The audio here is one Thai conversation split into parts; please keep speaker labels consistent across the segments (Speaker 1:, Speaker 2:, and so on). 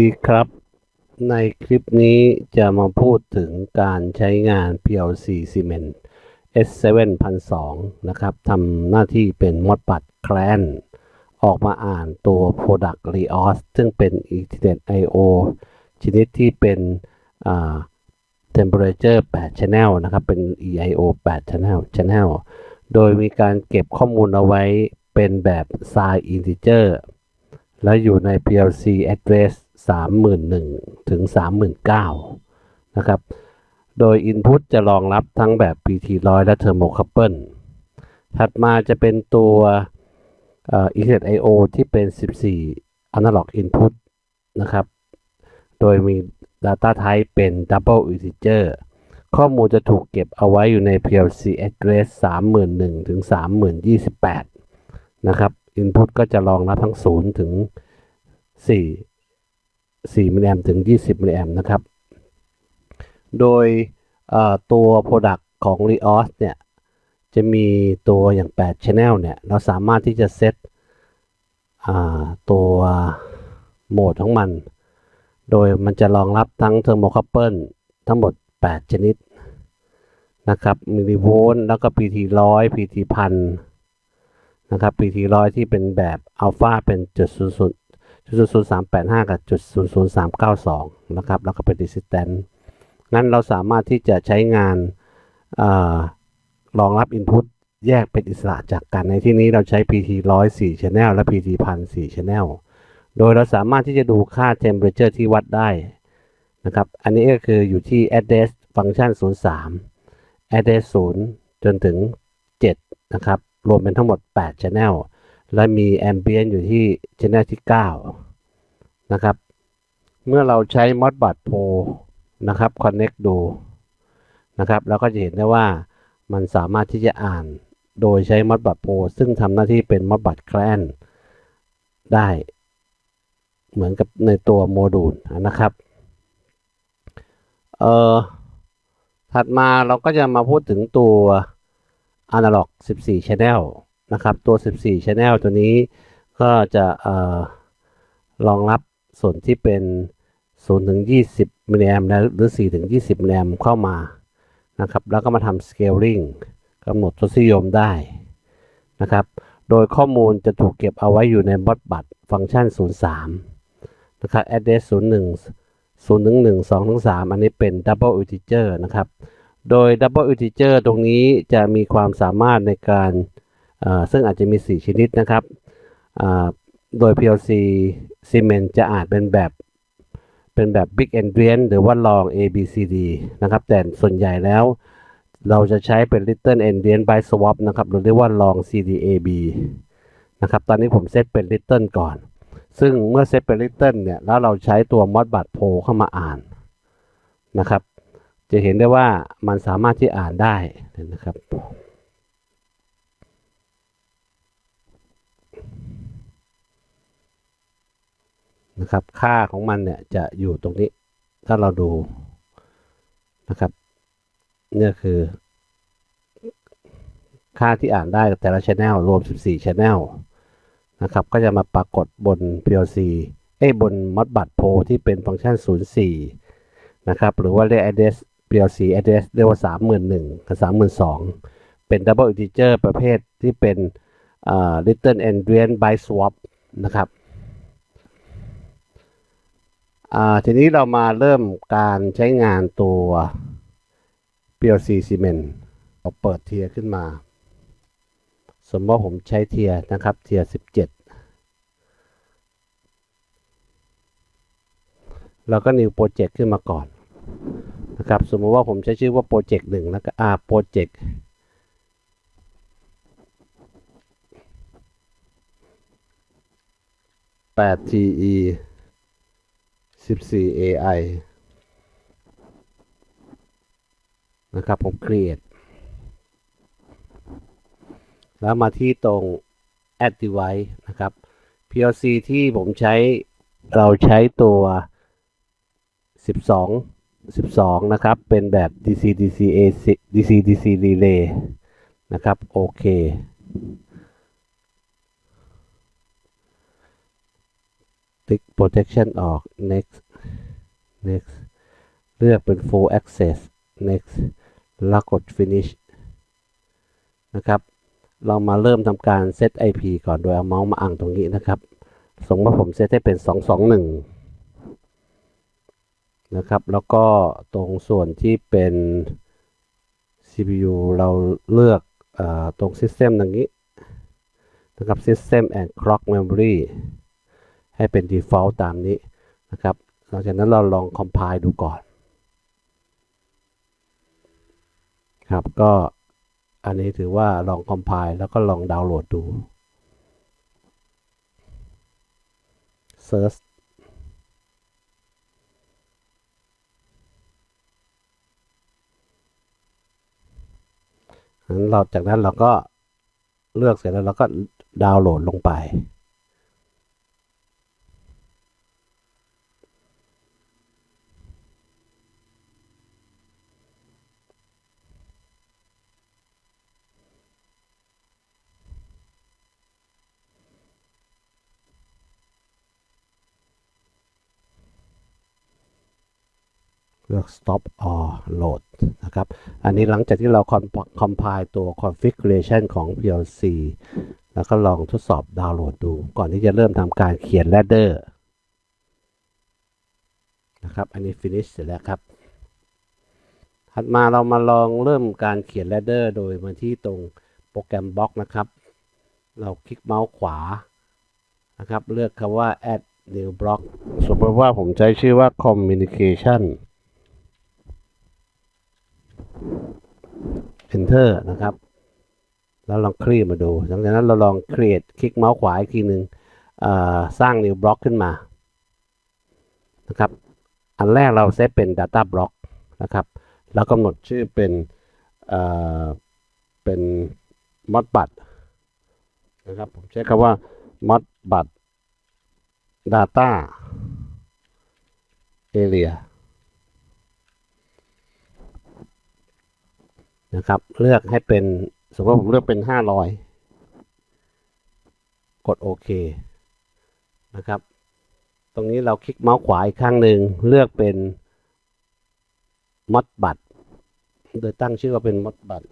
Speaker 1: ดีครับ ในคลิปนี้จะมาพูดถึงการใช้งาน PLC Cement S7002 นะครับทำหน้าที่เป็นมอดบัตแคลนออกมาอ่านตัว Product Reos ซึ่งเป็น Ethernet I/O ชนิดที่เป็นอ่า Temperature 8 Channel นะครับ เป็น EIO 8 Channel Channel โดยมีการเก็บข้อมูลเอาไว้เป็นแบบ size integer และอยู่ใน PLC address 31,000ถึง 39,000นะครับ โดย Input จะรองรับทั้งแบบ PT100 และ Thermocouple ถัดมาจะเป็นตัวเอ่อ Ethernet I/O ที่เป็น 14 Analog Input นะครับ โดยมี Data Type เป็น Double Integer ข้อมูลจะถูกเก็บเอาไว้อยู่ใน PLC address 31,000ถึง30,028 นะครับ Input ก็จะรองรับทั้ง 0 ถึง 4 4มิลลิแอมถึง 20มิลลิแอมนะครับ โดยตัว Product ของ Reos เนี่ย จะมีตัวอย่าง 8 Channel เนี่ย เราสามารถที่จะเซตตัวโหมดของมัน โดยมันจะรองรับทั้ง Thermocouple ทั้งหมด 8 ชนิดนะครับมิลลิโวลต์แล้วก็ PT 100 PT พันนะครับ PT 100ที่เป็นแบบอัลฟาเป็นจุดศูนย์ ศูนย์จุดศูนย์สามแปดห้ากับจุดศูนย์ศูนย์สามเก้าสองนะครับ แล้วก็เป็น resistance งั้นเราสามารถที่จะใช้งานอรองรับ input แยกเป็นอิสระจากกัน ในที่นี้เราใช้ PT 100 4 channel และ PT พัน4 channel โดยเราสามารถที่จะดูค่า temperature ที่วัดได้นะครับ อันนี้ก็คืออยู่ที่ address function 03 address 0 จนถึง 7 นะครับ รวมเป็นทั้งหมด 8 channel และมี ambient อยู่ที่ channel ที่ 9 นะครับ เมื่อเราใช้ modbus pro นะครับ connect ดูนะครับเราก็จะเห็นได้ว่ามันสามารถที่จะอ่านโดยใช้ modbus pro ซึ่งทำหน้าที่เป็น modbus clan ได้ เหมือนกับในตัวโมดูลนะครับเอ่อถัดมาเราก็จะมาพูดถึงตัว Analog 14 Channel นะครับตัว 14 Channel ตัวนี้ก็จะออรองรับส่วนที่เป็น 0 ถึง 20 มิลลิแอมหรือ 4 ถึง 20 มิลลิแอมเข้ามานะครับแล้วก็มาทำ scaling กำหนดทศนิยมได้นะครับโดยข้อมูลจะถูกเก็บเอาไว้อยู่ในบอทบัตฟังก์ชัน 03 นะครับ address 01 0ถึง1 2ถึง3อันนี้เป็น double integer นะครับ โดย double integer ตรงนี้จะมีความสามารถในการ ซึ่งอาจจะมี 4 ชนิดนะครับ โดย PLC Cement จะอ่านเป็นแบบเป็นแบบ Big Endian หรือว่า Long A B C D นะครับ แต่ส่วนใหญ่แล้วเราจะใช้เป็น Little Endian by Swap นะครับ หรือเรียกว่า Long C D A B นะครับ ตอนนี้ผมเซตเป็น Little ก่อน ซึ่งเมื่อเซตเป็น Little เนี่ย แล้วเราใช้ตัว Modbus Pro เข้ามาอ่านนะครับ จะเห็นได้ว่ามันสามารถที่อ่านได้นะครับ นะครับ ค่าของมันเนี่ยจะอยู่ตรงนี้ ถ้าเราดูนะครับนี่คือ ค่าที่อ่านได้แต่ละ channel รวม 14 channel นะครับ ก็จะมาปรากฏบน PLC เอ้บน Modbus Pro ที่เป็นฟังก์ชัน 04 นะครับ หรือว่าเรียก address PLC address เรียกว่า 31,000 กับ 32,000 เป็น double integer ประเภทที่เป็น little endian byte swap นะครับ ทีนี้เรามาเริ่มการใช้งานตัว PLC Cement เราเปิดเทียร์ขึ้นมา สมมติว่าผมใช้เทียร์นะครับ เทียร์17เราก็ new project ขึ้นมาก่อนนะครับ สมมติว่าผมใช้ชื่อว่าโปรเจกต์หนึ่งแล้วก็อ่าโปรเจกต์8 TE 14 AI นะครับ ผม create แล้วมาที่ตรง add device นะครับ PLC ที่ผมใช้เราใช้ตัว 12 12 นะครับ เป็นแบบ DC DC AC DC DC relay นะครับ โอเค ติ๊ก protection ออก next next เลือกเป็น full access next แล้วกด finish นะครับ เรามาเริ่มทำการเซต IP ก่อนโดยเอาเมาส์มาอ่างตรงนี้นะครับ สมมติว่าผมเซตให้เป็น 221 นะครับ แล้วก็ตรงส่วนที่เป็น CPU เราเลือกอตรง System อย่างนี้นะครับ System and Clock Memory ให้เป็น default ตามนี้นะครับหลังจากนั้นเราลอง compile ดูก่อนครับก็อันนี้ถือว่าลอง compile แล้วก็ลองดาวน์โหลดดู search เราจากนั้นเราก็เลือกเสร็จแล้วเราก็ดาวน์โหลดลงไป เลือก stop or load นะครับ อันนี้หลังจากที่เรา compile ตัว configuration ของ PLC แล้วก็ลองทดสอบดาวน์โหลดดู ก่อนที่จะเริ่มทำการเขียน ladder นะครับ อันนี้ finish เสร็จแล้วครับ ถัดมาเรามาลองเริ่มการเขียน ladder โดยมาที่ตรงโปรแกรมบล็อกนะครับ เราคลิกเมาส์ขวา นะครับ เลือกคำว่า add new block สมมติว่าผมใช้ชื่อว่า communication enter นะครับ แล้วลองคลี่มาดู หลังจากนั้นเราลอง create คลิกเมาส์ขวาอีกทีหนึ่งสร้าง new block ขึ้นมา นะครับ อันแรกเราเซตเป็น data block นะครับ แล้วกำหนดชื่อเป็นเป็น modbus นะครับ ผมใช้คำว่า modbus data area นะครับ เลือกให้เป็น สมมติว่าผมเลือกเป็น500กดโอเคนะครับ ตรงนี้เราคลิกเมาส์ขวาอีกข้างหนึ่งเลือกเป็น modbus โดยตั้งชื่อว่าเป็น modbus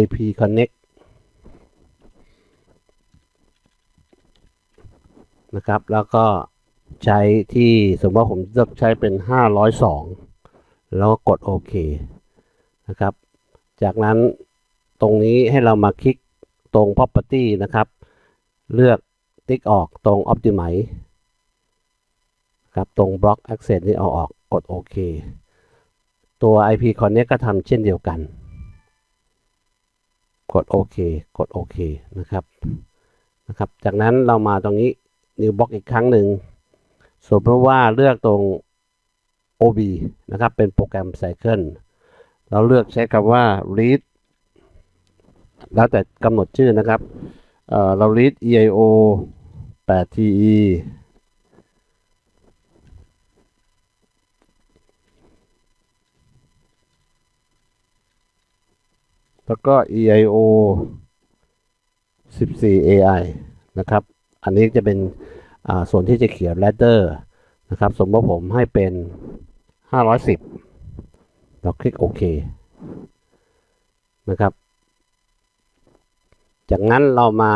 Speaker 1: IP connect นะครับ แล้วก็ใช้ที่สมมติว่าผมเลือกใช้เป็น 502 แล้วก็กดโอเคนะครับ จากนั้นตรงนี้ให้เรามาคลิกตรง property นะครับ เลือกติ๊กออกตรง optimize ครับตรง block access นี่เอาออกกดโอเคตัว IP connect ก็ทำเช่นเดียวกัน กดโอเคกดโอเคนะครับนะครับ จากนั้นเรามาตรงนี้ new box อีกครั้งหนึ่งสมมติว่าเลือกตรง OB นะครับ เป็นโปรแกรม Cycle เราเลือกใช้คำว่า read แล้วแต่กำหนดชื่อนะครับเเรา read EIO 8TE แล้วก็ EIO 14 AI นะครับ อันนี้จะเป็นส่วนที่จะเขียน ladder นะครับ สมมติผมให้เป็น 510เราคลิกโอเคนะครับ จากนั้นเรามา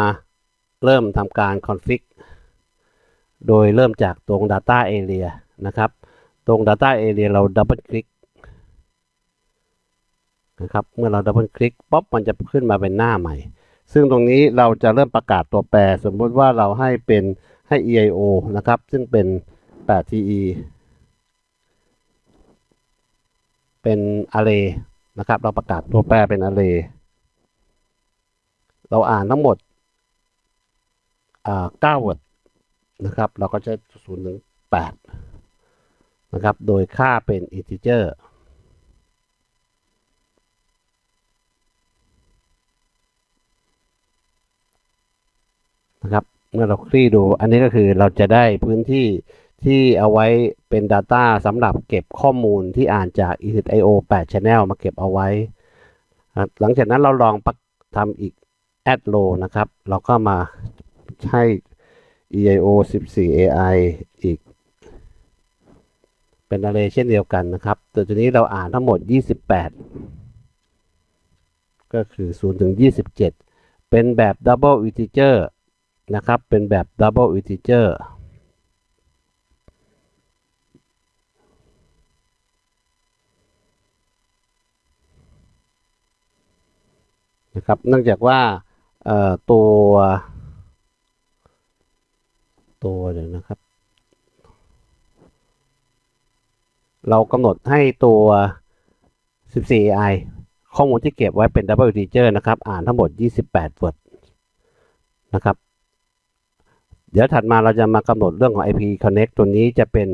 Speaker 1: เริ่มทำการ config โดยเริ่มจากตรง data area นะครับ ตรง data area เราดับเบิลคลิกนะครับเมื่อเราดับเบิลคลิกป๊อปมันจะขึ้นมาเป็นหน้าใหม่ ซึ่งตรงนี้เราจะเริ่มประกาศตัวแปร สมมติว่าเราให้เป็นให้ EIO นะครับ ซึ่งเป็น 8TE เป็น array นะครับ เราประกาศตัวแปรเป็น array เราอ่านทั้งหมด9 word นะครับ เราก็จะ0ถึง8นะครับ โดยค่าเป็น integer นะครับ เมื่อเราคลี่ดู อันนี้ก็คือเราจะได้พื้นที่ ที่เอาไว้เป็น Data สำหรับเก็บข้อมูลที่อ่านจาก ETHIO 8 Channel มาเก็บเอาไว้ หลังจากนั้นเราลองทำอีก add row นะครับ เราก็มาให้ EIO 14 AI อีก เป็น array เช่นเดียวกันนะครับแต่ตัวนี้เราอ่านทั้งหมด 28 ก็คือ 0 ถึง 27 เป็นแบบ double integer นะครับ เป็นแบบ double integer นะครับเนื่องจากว่าตัวตัวเดี๋ยวนะครับ เรากำหนดให้ตัว 14 AI ข้อมูลที่เก็บไว้เป็น double integer นะครับ อ่านทั้งหมด 28 word นะครับ เดี๋ยวถัดมาเราจะมากำหนดเรื่องของ IP connect ตัวนี้จะเป็น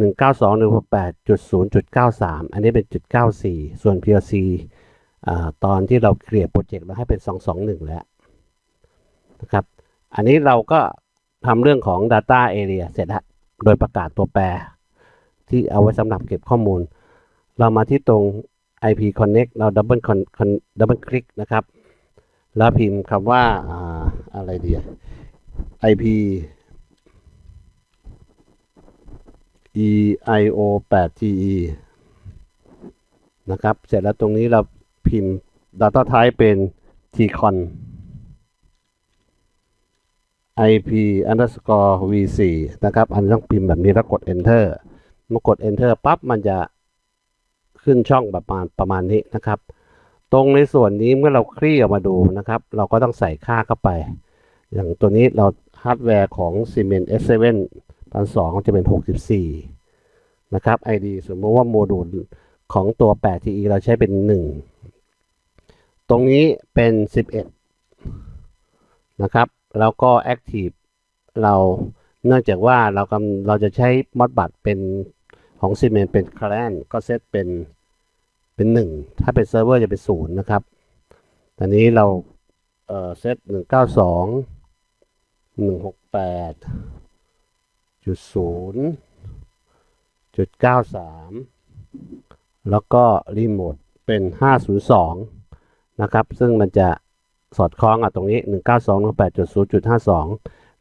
Speaker 1: 192.168.0.93 อันนี้เป็นจุด94 ส่วน PLC อตอนที่เราเคลียร์โปรเจกต์เราให้เป็น 221 แล้วนะครับ อันนี้เราก็ทำเรื่องของ Data Area เสร็จแล้วโดยประกาศตัวแปร ที่เอาไว้สำหรับเก็บข้อมูล เรามาที่ตรง IP Connect เรา Double con, con, Double Click นะครับ แล้วพิมพ์คำว่าอาอะไรดี IP EIO 8 TE นะครับ เสร็จแล้วตรงนี้เรา พิมพ์ Data Type เป็น tcon IP underscore v4 นะครับ อันนี้ต้องพิมพ์แบบนี้แล้วกด enter เมื่อกด enter ปั๊บมันจะขึ้นช่องประมาณประมาณนี้นะครับ ตรงในส่วนนี้เมื่อเราคลี่ออกมาดูนะครับ เราก็ต้องใส่ค่าเข้าไป อย่างตัวนี้เราฮาร์ดแวร์ของ Siemens S7 ตอน2จะเป็น 64 นะครับ ID สมมติว่าโมดูลของตัว 8TE เราใช้เป็น 1 รงนี้เป็น 11 นะครับ แล้วก็ Active เราเนื่องจากว่าเรากำเราจะใช้มอดบัตเป็นของ Siemens เป็น Client ก็เซตเป็นเป็น 1 ถ้าเป็นเซิร์ฟเวอร์จะเป็น 0 นะครับ ตอนนี้เราเอ่อเซต192 168จุดศูนย์จุดเก้าสามแล้วก็รีโมทเป็นห้าศู นะครับ ซึ่งมันจะสอดคล้องกับตรงนี้หนึ่งเก้าสองแปดจุดศูนย์จุดห้าสอง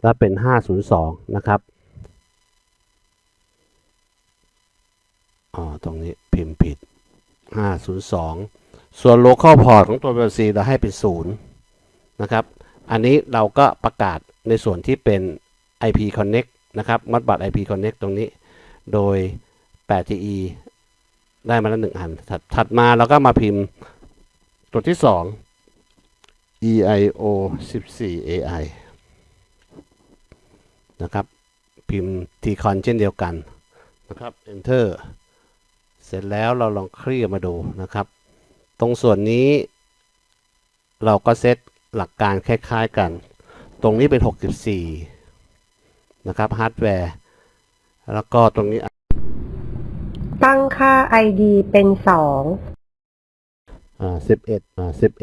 Speaker 1: แล้วเป็นห้าศูนย์สองนะครับอ๋อตรงนี้พิมพ์ผิดห้าศูนย์สองส่วน local port ของตัว VLC เราให้เป็นศูนย์นะครับ อันนี้เราก็ประกาศในส่วนที่เป็น IP Connect นะครับมัดบัตร IP Connect ตรงนี้ โดย 8TE ได้มาแล้วหนึ่งอัน ถัดถัดมาเราก็มาพิมพ์ ตัวที่ 2 EIO 14 AI นะครับ พิมพ์ tcon เช่นเดียวกันนะครับ enter เสร็จแล้วเราลองคลี่มาดูนะครับ ตรงส่วนนี้ เราก็เซตหลักการคล้ายๆกัน ตรงนี้เป็น 64 นะครับฮาร์ดแวร์ แล้วก็ตรงนี้
Speaker 2: ตั้งค่า ID เป็น 2 สอง
Speaker 1: อ่า11อ่า11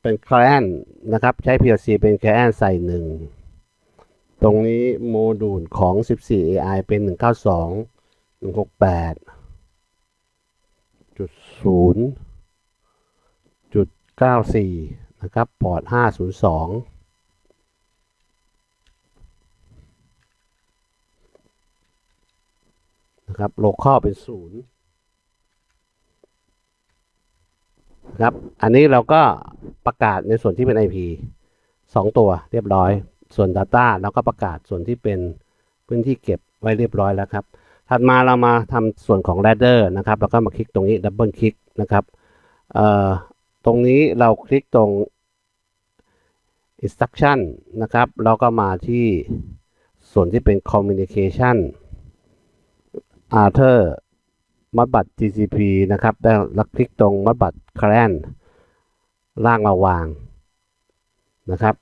Speaker 1: เป็นแคลนนะครับ ใช้ PLC เป็นแคลนใส่หนึ่งตรงนี้โมดูลของ 14 AI เป็น 192 168จุด0จุด94 นะครับ พอร์ต 502นะครับโลคอลเป็นศูนย์ นะครับ อันนี้เราก็ประกาศในส่วนที่เป็น IP สองตัวเรียบร้อย ส่วน Data เราก็ประกาศส่วนที่เป็นพื้นที่เก็บไว้เรียบร้อยแล้วครับ ถัดมาเรามาทำส่วนของ Ladder นะครับ แล้วก็มาคลิกตรงนี้ Double คลิกนะครับเอ่อตรงนี้เราคลิกตรง Instruction นะครับ แล้วก็มาที่ส่วนที่เป็น Communication Arthur มัดบัตร TCP นะครับได้แล้วคลิกตรงมัดบัตร Client ล่างมาวางนะครับ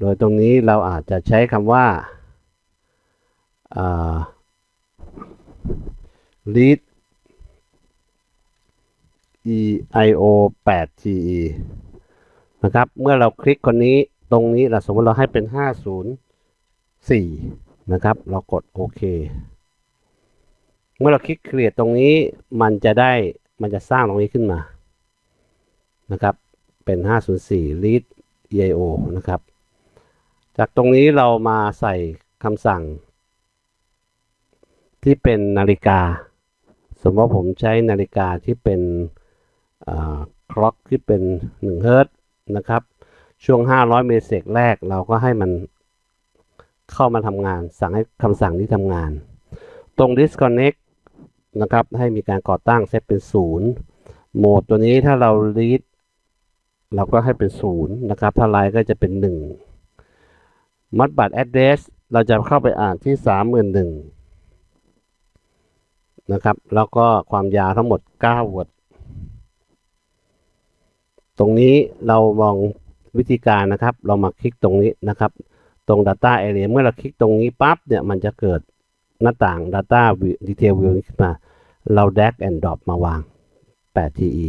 Speaker 1: โดยตรงนี้เราอาจจะใช้คำว่าอ่า lead EIO 8 TE นะครับ เมื่อเราคลิกคนนี้ตรงนี้เราสมมติเราให้เป็น 504 นะครับ เรากดโอเค เมื่อเราคลิก create ตรงนี้มันจะได้มันจะสร้างตรงนี้ขึ้นมานะครับ เป็น 504 lead EIO นะครับ จากตรงนี้เรามาใส่คำสั่ง ที่เป็นนาฬิกา สมมติว่าผมใช้นาฬิกาที่เป็นคล็อกที่เป็น1เฮิร์ตซ์นะครับ ช่วง 500 เมเซกแรกเราก็ให้มันเข้ามาทำงาน สั่งให้คำสั่งที่ทำงาน ตรง disconnect นะครับ ให้มีการก่อตั้งเซตเป็น 0 โหมดตัวนี้ถ้าเรา read เราก็ให้เป็น 0 นะครับ ถ้า write ก็จะเป็น 1 มัดบัตร address เราจะเข้าไปอ่านที่ 31,000นะครับ แล้วก็ความยาวทั้งหมด9 w ตรงนี้เรามองวิธีการนะครับ เรามาคลิกตรงนี้นะครับ ตรง Data Area เมื่อเราคลิกตรงนี้ปั๊บเนี่ย มันจะเกิดหน้าต่าง Data Detail View ขึ้นมา เรา drag and drop มาวาง 8TE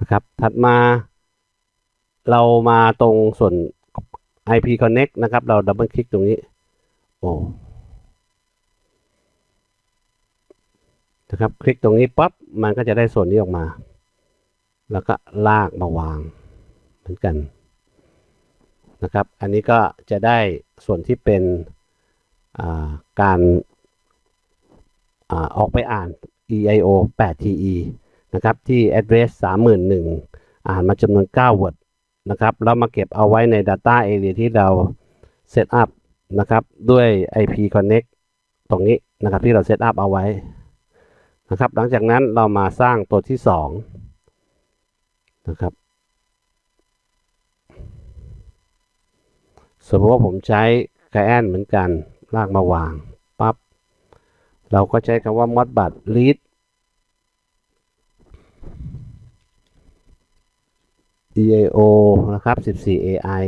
Speaker 1: นะครับ ถัดมาเรามาตรงส่วน IP Connect นะครับ เราดับเบิลคลิกตรงนี้ โอ้นะครับ คลิกตรงนี้ปั๊บ มันก็จะได้ส่วนนี้ออกมา แล้วก็ลากมาวางเหมือนกันนะครับ อันนี้ก็จะได้ส่วนที่เป็น การออกไปอ่าน EIO 8TE นะครับที่ address 30,001อ่านมาจำนวน 9 word นะครับแล้วมาเก็บเอาไว้ใน data area ที่เรา set up นะครับด้วย IP connect ตรงนี้นะครับที่เรา set up เอาไว้นะครับหลังจากนั้นเรามาสร้างตัวที่ 2 นะครับสมมติว่าผมใช้ไกแอนเหมือนกัน ลากมาวางปับ๊บเราก็ใช้คำว่า modbus read EIO นะครับ 14 AI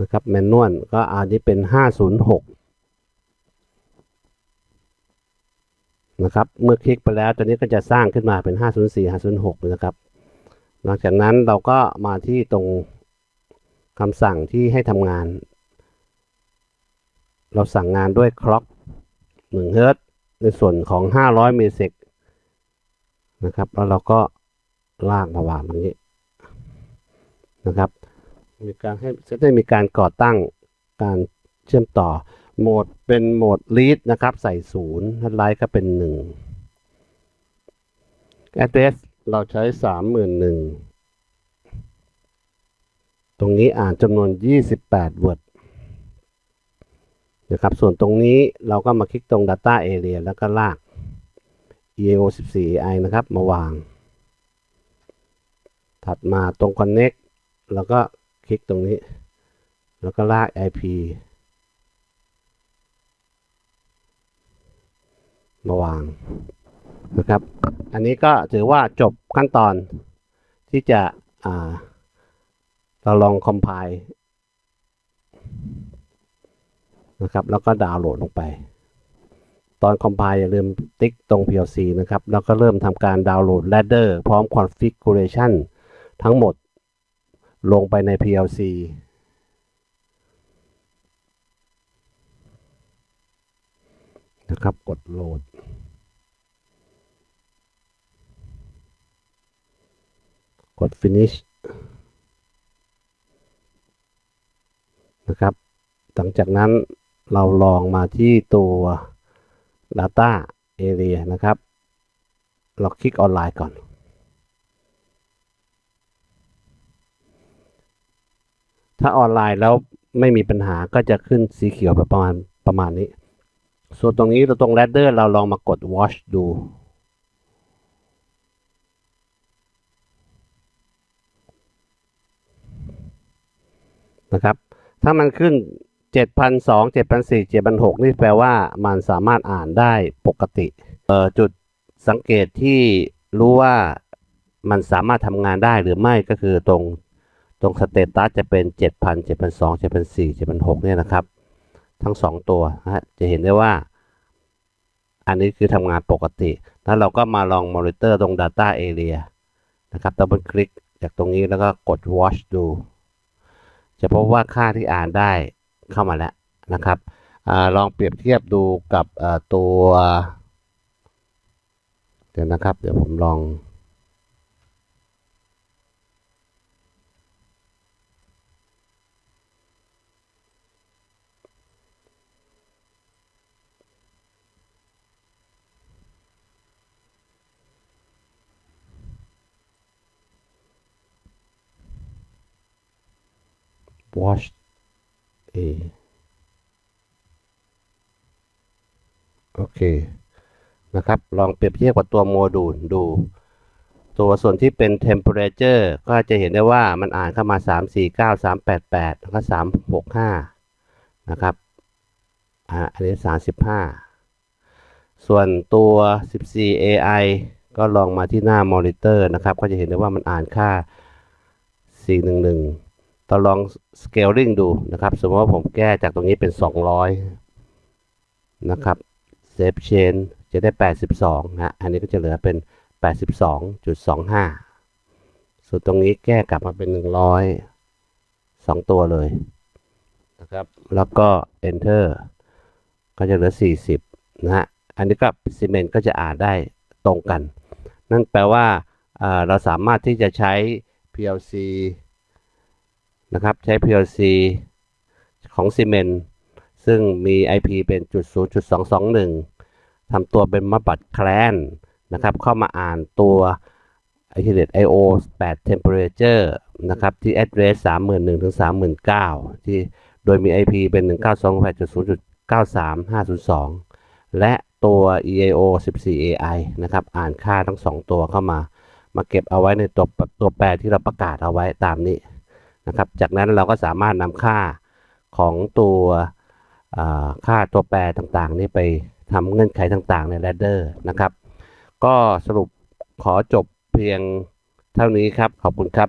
Speaker 1: นะครับแมนนวลก็อันนี้เป็น 506 นะครับ เมื่อคลิกไปแล้วตัวนี้ก็จะสร้างขึ้นมาเป็น 504 506 นะครับ หลังจากนั้นเราก็มาที่ตรงคำสั่งที่ให้ทำงาน เราสั่งงานด้วยคล็อก1เฮิร์ตในส่วนของ 500เมเซกนะครับ แล้วเราก็ลากมาวางตรงนี้นะครับ มีการให้จะได้มีการก่อตั้งการเชื่อมต่อ โหมดเป็นโหมด read นะครับ ใส่ศูนย์ไลท์ก็เป็น 1 address เราใช้31,000ตรงนี้อ่านจำนวน28 word นะครับ ส่วนตรงนี้เราก็มาคลิกตรง data area แล้วก็ลาก EAO 14 AI นะครับ มาวาง ถัดมาตรง connect แล้วก็คลิกตรงนี้ แล้วก็ลาก IP มาวาง นะครับ อันนี้ก็ถือว่าจบขั้นตอนที่จะเราลองคอมไพล์นะครับ แล้วก็ดาวน์โหลดลงไป ตอนคอมไพล์อย่าลืมติ๊กตรง PLC นะครับ แล้วก็เริ่มทำการดาวน์โหลด ladder พร้อม configuration ทั้งหมดลงไปใน PLC นะครับ กดโหลด กด finish นะครับ หลังจากนั้นเราลองมาที่ตัว data area นะครับ เราคลิกออนไลน์ก่อน ถ้าออนไลน์แล้วไม่มีปัญหาก็จะขึ้นสีเขียวแบบประมาณประมาณนี้ ส่วนตรงนี้ตรง ladder เราลองมากด watch ดู นะครับ ถ้ามันขึ้น7,200 7,400 7,600นี่แปลว่ามันสามารถอ่านได้ปกติเอ่อจุดสังเกตที่รู้ว่ามันสามารถทำงานได้หรือไม่ก็คือตรงตรงสเตตัสจะเป็น 7,000 7,200 7,400 7,600เนี่ยนะครับ ทั้ง 2 ตัวนะจะเห็นได้ว่า อันนี้คือทำงานปกติแล้วเราก็มาลองมอนิเตอร์ตรง Data Area นะครับดับเบิลคลิกจากตรงนี้แล้วก็กด Watch ดู จะพบว่าค่าที่อ่านได้เข้ามาแล้วนะครับอลองเปรียบเทียบดูกับตัว เดี๋ยวนะครับ เดี๋ยวผมลอง watch a โอเค นะครับ ลองเปรียบเทียบกับตัวโมดูลดู ตัวส่วนที่เป็น temperature ก็จะเห็นได้ว่ามันอ่านเข้ามา 3 4 9 3 8 8 แล้วก็ 3 6 5 นะครับ อ่า อันนี้ 35 ส่วนตัว 14 AI ก็ลองมาที่หน้ามอนิเตอร์นะครับ ก็จะเห็นได้ว่ามันอ่านค่า 411 ตอลอง scaling ดูนะครับ สมมติว่าผมแก้จากตรงนี้เป็น 200 นะครับ save change จะได้ 82 นะ อันนี้ก็จะเหลือเป็น 82.25 ส่วนตรงนี้แก้กลับมาเป็น 100 2 ตัวเลยนะครับ แล้วก็ enter ก็จะเหลือ 40 นะฮะ อันนี้ก็ซีเมนต์ก็จะอ่านได้ตรงกัน นั่นแปลว่าเราสามารถที่จะใช้ PLC นะครับ ใช้ PLC ของซีเมนต์ซึ่งมี IP เป็นจุด0.221ทำตัวเป็นมาบัดแคลนนะครับ เข้ามาอ่านตัว Ethernet I/O 8 temperature นะครับ ที่ address 31,000ถึง39,000 ที่โดยมี IP เป็น 192.0.93502 และตัว EIO 14 AI นะครับ อ่านค่าทั้ง 2 ตัวเข้ามา มาเก็บเอาไว้ในตัวตัวแปรที่เราประกาศเอาไว้ตามนี้ นะครับ จากนั้นเราก็สามารถนำค่าของตัวค่าตัวแปรต่างๆ นี่ไปทำเงื่อนไขต่างๆ ใน ladder นะครับ ก็สรุปขอจบเพียงเท่านี้ครับ ขอบคุณครับ